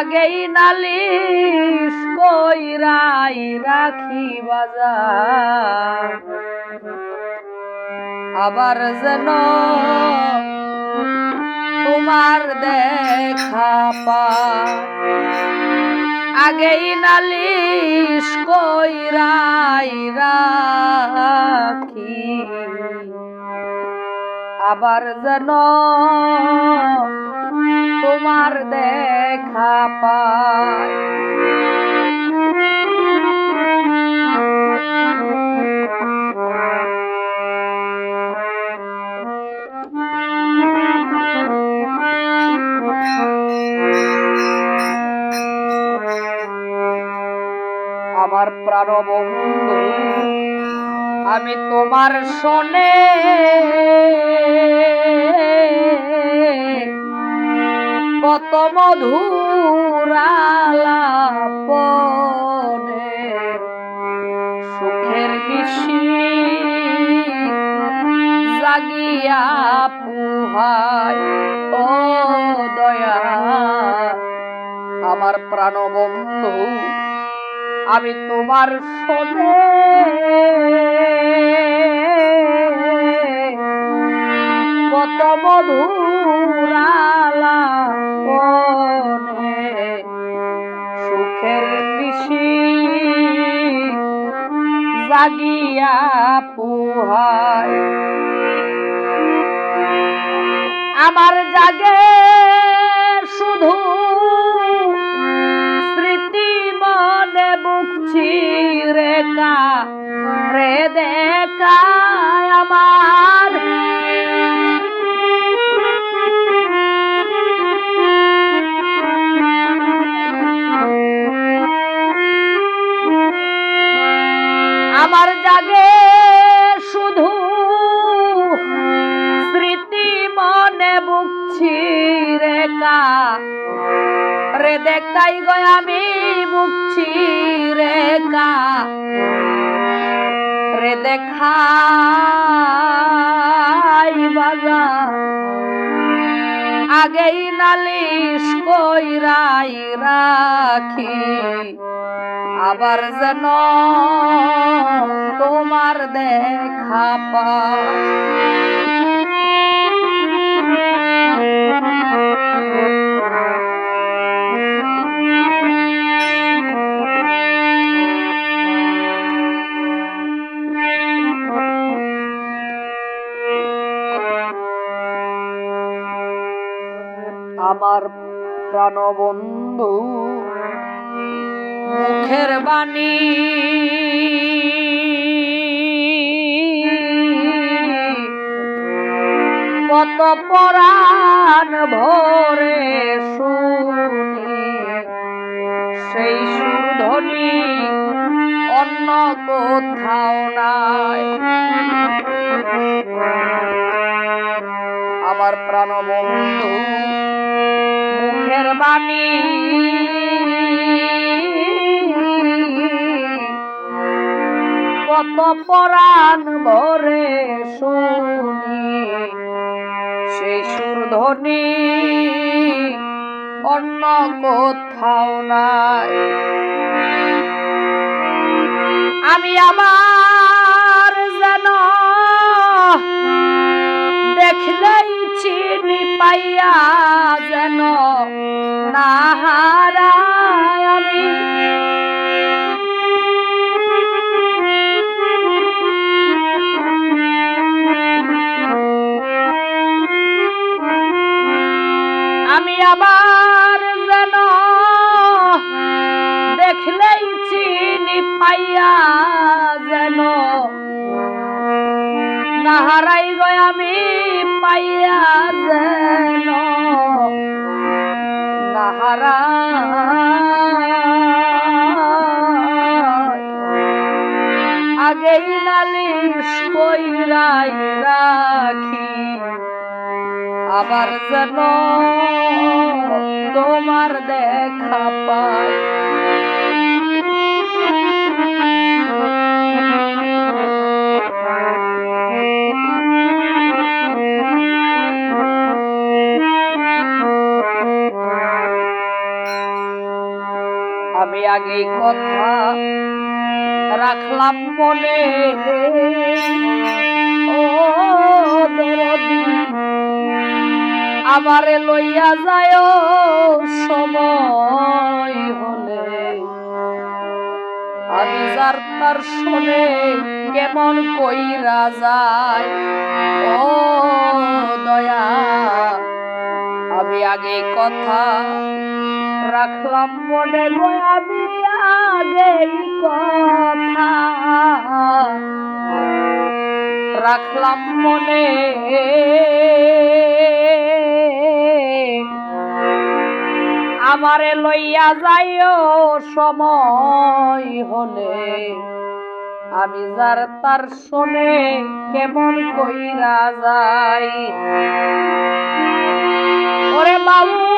আগেই নালিশ কইরাই রাখি বাজার। আবার যেন তোমার দেখা পায় আগেই নালিশ কইরাই রাখি। আবার যেন তোমার দেখা পায় আমার প্রাণবন্ধু আমি তোমার শোনে। কত মধুরালাপনে সুখের নিশি জাগিয়া পুহায় ও দয়া আমার প্রাণবন্ধু আমি তোমার শোনে। জাগিয়া পোহায়। আমার জাগে শুধু স্মৃতি মনে বুকছি রেখা আমার জাগে শুধু স্মৃতি মনে বুকছি রেখা রে দেখাই গয় আমি বুকছি রেখা রে বাজা আগেই নালিশ কইরাই রাখি। আবার যেন তোমার দেখা পায় আমার প্রাণবন্ধু। মুখের বাণী। কত পরাণ ভরে শুনি সেই সুরধ্বনি অন্য কোথাও নাই। আমার প্রাণবন্ধু। মুখের বাণী। কত পরাণ ভরে শুনি সেই সুরধ্বনি অন্য কোথাও নাই। আমি আমার হারাই গয় আমি পাইয়া যেন। না আগেই নালিশ কইরাই রাখি। আবার যেন তোমার দেখা পায় আমি আগে কথা রাখলাম মনে। আমারে লইয়া যায় সময় হলে। আমি যার তার শোনে কেমন কইরা যায়। ও দয়া, আমি আগে কথা রাখলাম মনে আমি আগে কথা। রাখলাম মনে আমারে লইয়া যাইও সময় হলে। আমি যার তার শোনে কেমন কইরা যাই। ওরে বাউল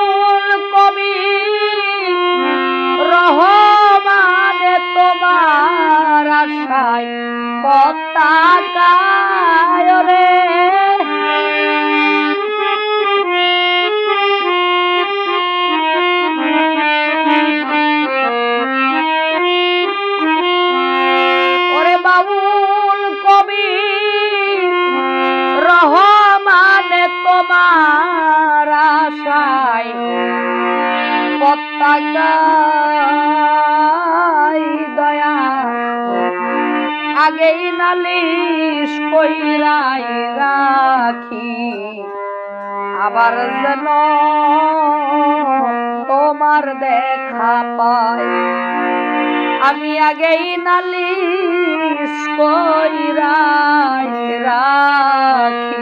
দয়া। আগেই নালিশ কইরাই রাখি। আবার যেন তোমার দেখা পায় আমি আগেই নালিশ কইরাই রাখি।